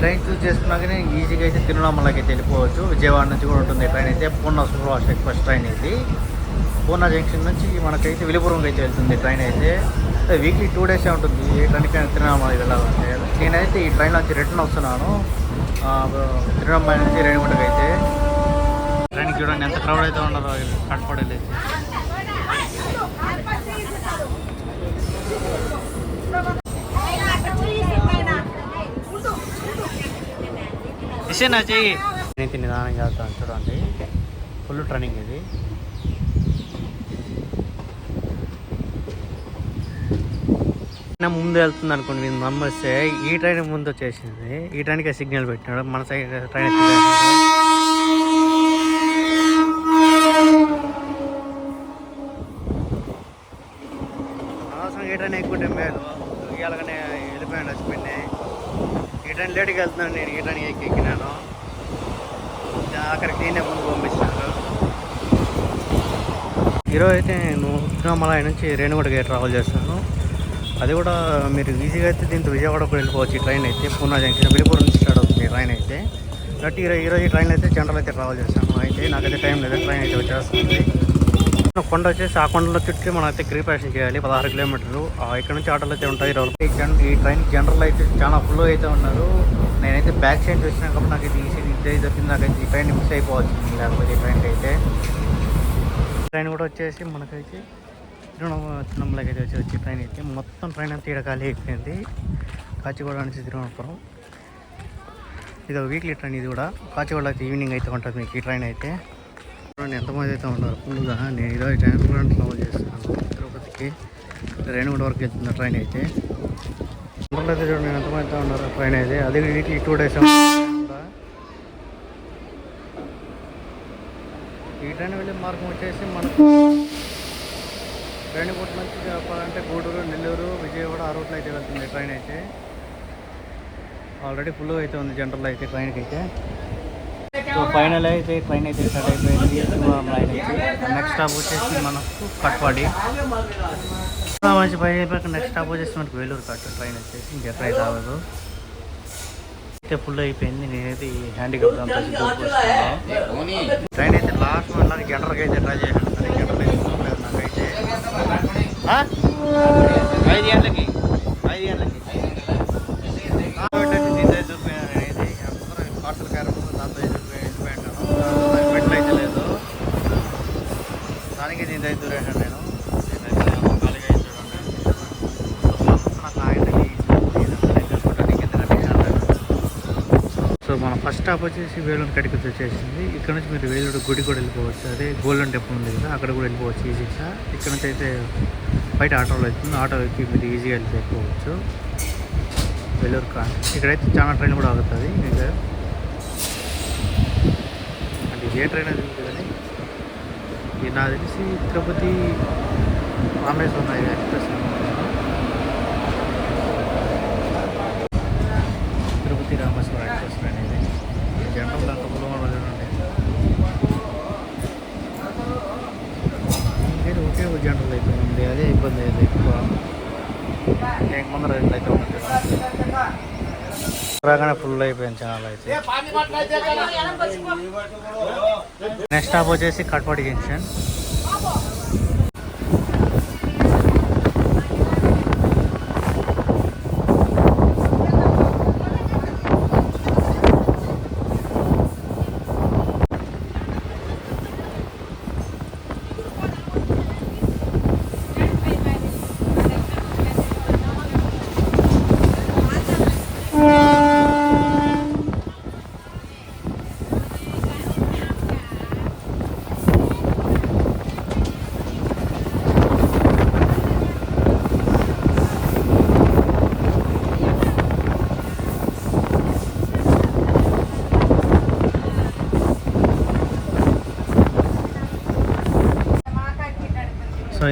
Train చూస్ చేసుకున్నాకనే ఈజీగా అయితే తిరువణామలకి అయితే వెళ్ళిపోవచ్చు. విజయవాడ నుంచి కూడా ఉంటుంది ట్రైన్ అయితే. పూర్ణ సూపర్ఫాస్ట్ ఎక్స్ప్రెస్ ట్రైన్ ఇది. పూర్ణ జంక్షన్ నుంచి మనకైతే విలుపురంకి అయితే వెళ్తుంది ట్రైన్ అయితే. వీక్లీ టూ డేసే ఉంటుంది. ఏ ట్రైన్కి తిరువణామలకి వెళ్ళాలంటే. నేనైతే ఈ ట్రైన్ నుంచి రిటర్న్ వస్తున్నాను. ఆ, నుంచి రేణిగుంటకి అయితే. ట్రైన్కి చూడండి ఎంత క్రౌడ్ అయితే ఉండదో కనపడలేదు. నా చెయ్యి నేను నిదానంగా వెళ్తాను చూడండి. ఫుల్ ట్రైనింగ్ ఇది. నా ముందు వెళ్తుంది అనుకోండి మీరు నమ్మస్తే ఈ ట్రైన్ ముందు వచ్చేసింది. ఈ ట్రైన్కి సిగ్నల్ పెట్టినాడు. మన సైడ్ ట్రైన్ అవసరం ఈ ట్రైన్ ఎక్కుంటే మేలు ఇలాగనే వెళ్ళిపోయాడు వచ్చిపోయింది ఈ ట్రైన్ లేట్గా వెళ్తున్నాను నేను ఈ ఎక్కి ఎక్కినాను. అక్కడికి నేనే ముందు పంపిస్తాను ఈరోజు అయితే నేను తిరుమల నుంచి రేణుగుంటకి ట్రావెల్ చేస్తాను అది కూడా మీరు ఈజీగా అయితే దీంతో విజయవాడకు వెళ్ళిపోవచ్చు ట్రైన్ అయితే పూనా జంక్షన్ విలుపూర్ నుంచి స్టార్ట్ అవుతుంది ట్రైన్ అయితే. బట్ ఈరోజు ఈరోజు ట్రైన్ అయితే జనరల్ అయితే ట్రావెల్ చేస్తాను అయితే నాకైతే టైం లేదు ట్రైన్ అయితే వచ్చేస్తుంది. కొండ వచ్చేసి ఆ కొండలో చుట్టూ మనం అయితే క్రీపేషన్ చేయాలి. పదహారు కిలోమీటర్లు. ఆ ఇక్కడ నుంచి ఆటోలు అయితే ఉంటాయి. రోజు ఈ ఈ ట్రైన్ జనరల్ అయితే చాలా ఫుల్ అయితే ఉన్నారు. నేనైతే బ్యాక్ సైడ్ వచ్చినా కాబట్టి నాకు ఇది ఈజీ ఇదే దొరికింది. నాకైతే ఈ ట్రైన్ మిస్ అయిపోవచ్చు. లేకపోతే ఈ ట్రైన్కి అయితే. ట్రైన్ కూడా వచ్చేసి మనకైతే తిరువణమలకి అయితే వచ్చి వచ్చి ట్రైన్ అయితే. మొత్తం ట్రైన్ అంతా ఈడ ఖాళీ అయిపోయింది. కాచిగూడ నుంచి తిరువనపురం ఇది వీక్లీ ట్రైన్ ఇది కూడా. కాచిగూడ అయితే ఈవినింగ్ అయితే ఉంటుంది మీకు ఈ ట్రైన్ అయితే. చూడండి ఎంతమంది అయితే ఉన్నారు. ఫుల్గా నేను ఈరోజు ట్రైన్ కూడా ట్రావెల్ చేస్తున్నాను. తిరుపతికి రేణుగుంట వరకు వెళ్తున్న ట్రైన్ అయితే. జనరల్ అయితే చూడండి ఎంతమంది అయితే ఉన్నారు ట్రైన్ అయితే. అది వీక్లీ టూ డేస్ ఈ ట్రైన్ వెళ్ళే మార్గం వచ్చేసి మనకు రేణిగుంట నుంచి చెప్పాలంటే గూడూరు నెల్లూరు విజయవాడ ఆ రూట్లో అయితే వెళ్తుంది ట్రైన్ అయితే. ఆల్రెడీ ఫుల్గా అయితే ఉంది జనరల్ అయితే ట్రైన్కి అయితే. సో ఫైనల్ అయితే ట్రైన్ అయితే స్టార్ట్ అయిపోయింది. అయితే నెక్స్ట్ స్టాప్ వచ్చేసి మనకు కట్పాడి మంచి పైన అయిపోయాక నెక్స్ట్ స్టాప్ వచ్చేసి మనకు వేలూరు కట్ ట్రైన్ వచ్చేసి ఇంకా అయితే రావదు అయితే ఫుల్ అయిపోయింది. నేనైతే ఈ హ్యాండిక్యాప్ అంతా ట్రైన్ అయితే లాస్ట్ వన్ నాకు జనరల్గా అయితే ట్రై చేశాను. కానీ జనరల్ అయితే చూడలేదు నాకైతే. ఐదు గంటలకి. ఫస్ట్ స్టాప్ వచ్చేసి వేలూరు కడికి వచ్చేసింది. ఇక్కడ నుంచి మీరు వేలూరు గుడి కూడా వెళ్ళిపోవచ్చు. అదే గోల్డెన్ టెంపుల్ ఉంది కదా అక్కడ కూడా వెళ్ళిపోవచ్చు ఈజీగా ఇక్కడ నుంచి అయితే బయట ఆటోలో వెళ్తుంది. ఆటో ఎక్కి మీరు ఈజీగా వెళ్ళిపోవచ్చు. వేలూరు కా ఇక్కడైతే చాలా ట్రైన్ కూడా ఆగుతుంది మీకు అంటే ఏ ట్రైన్ అది కానీ ఇది నాకు తెలిసి తిరుపతి రామేశ్వరం ఎక్స్ప్రెస్ అనుకుంటున్నాను. తిరుపతి రామేశ్వరం ఎక్స్ప్రెస్ ట్రైన్ ఇది జనరల్ అంత పులవరం చూడండి ఇది ఒకే ఒక జనరల్ అయితే ఉంది అదే ఇబ్బంది అయితే ఎక్కువ ముందర రెండు అయితే రాగానే ఫుల్ అయిపోయింది ఛానల్ అయితే. నెక్స్ట్ స్టాప్ వచ్చేసి కట్పాటి జంక్షన్.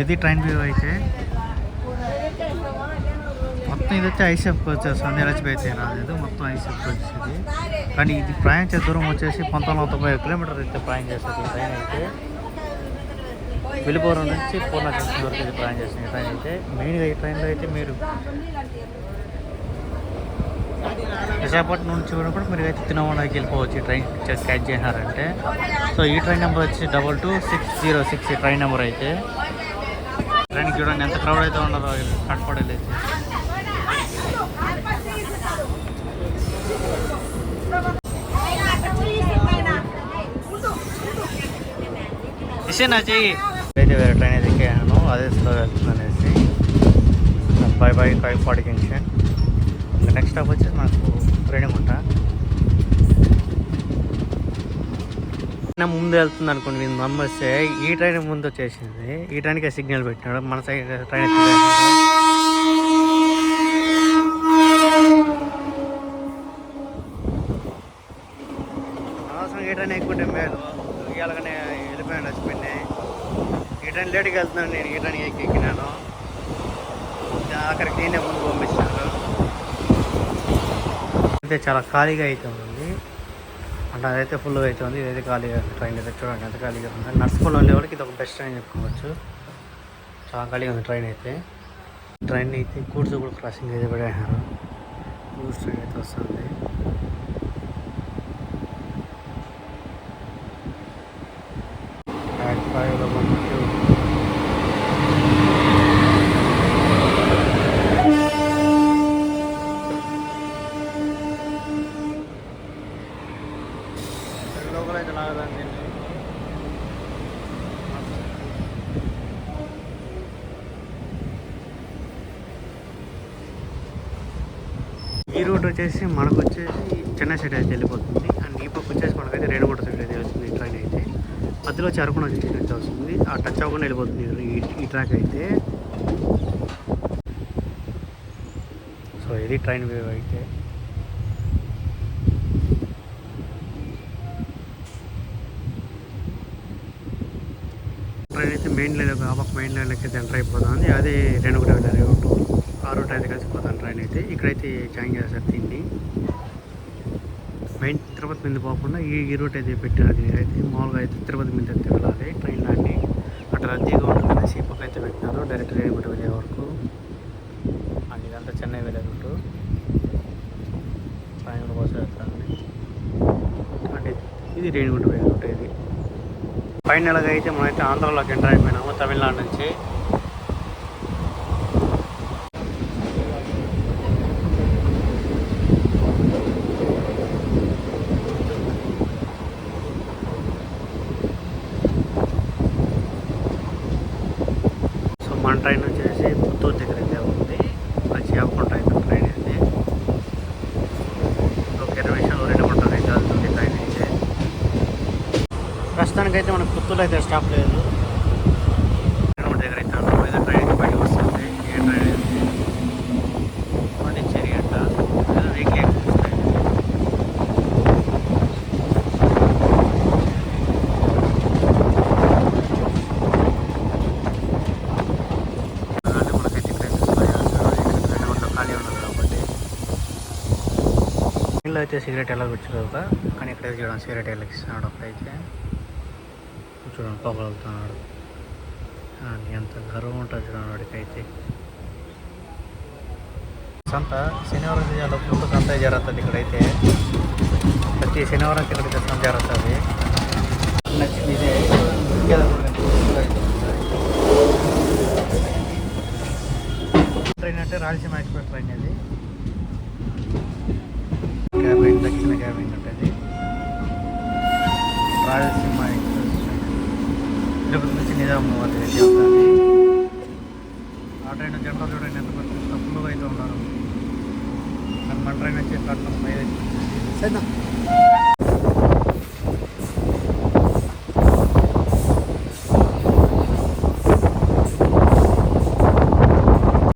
ఇది ట్రైన్ వ్యూ అయితే. మొత్తం ఇది వచ్చి ఐసెఫ్కి వచ్చేసి ఎలచిపోయి అయితే రాలేదు. మొత్తం ఐసెఫ్కి వచ్చేది. కానీ ఇది ప్రయాణించే దూరం వచ్చేసి పంతొమ్మిది వందల తొంభై కిలోమీటర్ అయితే ప్రయాణం చేస్తుంది ట్రైన్ అయితే. వెలుపురం నుంచి పూర్ణ జంక్షన్ వరకు ఇది ప్రయాణం చేస్తుంది ట్రైన్ అయితే. మెయిన్గా ఈ ట్రైన్లో అయితే మీరు విశాఖపట్నం నుంచి కూడా మీరు అయితే తినవడానికి వెళ్ళిపోవచ్చు ఈ ట్రైన్ క్యాచ్ చేసినారంటే. సో ఈ ట్రైన్ నెంబర్ వచ్చి double two six zero six ఈ ట్రైన్ నెంబర్ అయితే. ట్రైన్కి చూడండి ఎంత క్రౌడ్ అయితే ఉండదో కనపడలేదు ఇసేనా చెయ్యి? అయితే వేరే ట్రైన్ అయితే ఎక్కాను అదే స్లో వెళ్తుంది అనేసి. Five by five forty junction ఇంకా నెక్స్ట్ స్టాప్ వచ్చి నాకు రేణిగుంట. నా ముందు వెళ్తుంది అనుకోండి మీరు నమ్మస్తే ఈ ట్రైన్ ముందు వచ్చేసింది. ఈ ట్రైన్కి సిగ్నల్ పెట్టినాడు మన సైడ్ ట్రైన్ అవసరం ఈ ట్రైన్ ఎక్కుంటే మేలు ఇలాగనే వెళ్ళిపోయాను వచ్చిపోయింది ఈ ట్రైన్ లేట్కి వెళ్తున్నాను నేను ఈ ట్రైన్ ఎక్కి ఎక్కినాను. అక్కడికి నేనే ముందు పంపించినాను. అయితే చాలా ఖాళీగా అయితే అంటే అదైతే ఫుల్గా అయితే ఉంది. ఇదైతే ఖాళీగా ట్రైన్ అయితే చూడండి ఎంత ఖాళీగా ఉంది. నర్సుపల్లి వెళ్ళే వాళ్ళకి ఇది ఒక బెస్ట్ ట్రైన్ చెప్పుకోవచ్చు. చాలా ఖాళీగా ఉంది ట్రైన్ అయితే. ట్రైన్ అయితే గూడ్స్ కూడా క్రాసింగ్ అయితే పడేసారు గూడ్స్ ట్రైన్ అయితే వస్తుంది. ఈ రూట్ వచ్చేసి మనకు వచ్చేసి చెన్నై సైడ్ అయితే వెళ్ళిపోతుంది. అండ్ ఈ పక్క వచ్చేసి మనకైతే రేణుగుంట సైడ్ అయితే వస్తుంది ఈ ట్రైన్ అయితే. మధ్యలో వచ్చి అరకున అయితే వస్తుంది. ఆ టచ్ అవ్వకుండా వెళ్ళిపోతుంది ఈ ట్రాక్ అయితే. సో ఇది ట్రైన్ వేవ్ అయితే. ట్రైన్ అయితే మెయిన్ లైన్ ఆ మెయిన్ లైన్లోకి అయితే ఎంటర్ అయిపోతుంది అదే రేణుగుంట వెళ్ళే రూట్ ఆ రూట్ అయితే కలిసిపోతాను ట్రైన్ అయితే. ఇక్కడైతే జాయిన్ చేస్తారు తిండి. మెయిన్ తిరుపతి మీద పోకుండా ఈ ఈ రూట్ అయితే పెట్టినది అయితే మామూలుగా అయితే తిరుపతి మీద అయితే వెళ్ళాలి. ట్రైన్ లాంటి అటు రద్దీగా ఉంటుంది సీపక్ అయితే పెట్టినారు. డైరెక్ట్ రేణిగుంట వెళ్ళే వరకు. అండ్ ఇదంతా చెన్నై వెళ్ళే రూటు. ట్రైన్ కోసం వెళ్తాను. అంటే ఇది రేణిగుంట వెళ్ళే రూట్ ఇది. ఫైనల్గా అయితే మనమైతే ఆంధ్రాలోకి ఎంటర్ అయిపోయినాము తమిళనాడు నుంచి ప్రస్తుతానికైతే మనకు పుత్తూరులో అయితే స్టాప్ లేదు. దగ్గర అయితే. ఏదో ట్రైన్ వస్తుంది ఏ ట్రైన్ పాండిచ్చేరి అంట. ఏదో వీక్లీ సిగరెట్ ఎలా వచ్చి కానీ ఇక్కడ చూడండి సిగరెట్ ఎలా ఇస్తున్నాడు. అప్పుడైతే చూడండి పొగలుతున్నాడు ఎంత గర్వం ఉంటుంది చూడండి వాడికైతే. సంత శనివారం జిల్లాలో ఫుల్ సంత జరుగుతుంది ఇక్కడైతే. ప్రతి శనివారం ఇక్కడైతే సంత జరుగుతుంది. నచ్చింది ఇదే ట్రైన్ అంటే రాయలసీమ ఎక్స్ప్రెస్ ట్రైన్ ఇది క్యాబిన్ దక్షిణ క్యాబిన్. తిరుపతి అవుతుంది ఆ ట్రైన్ జనరల్ చూడండి ఎంత అయితే ఉన్నారు. మన ట్రైన్ వచ్చి ప్లాట్ఫామ్ ఐదు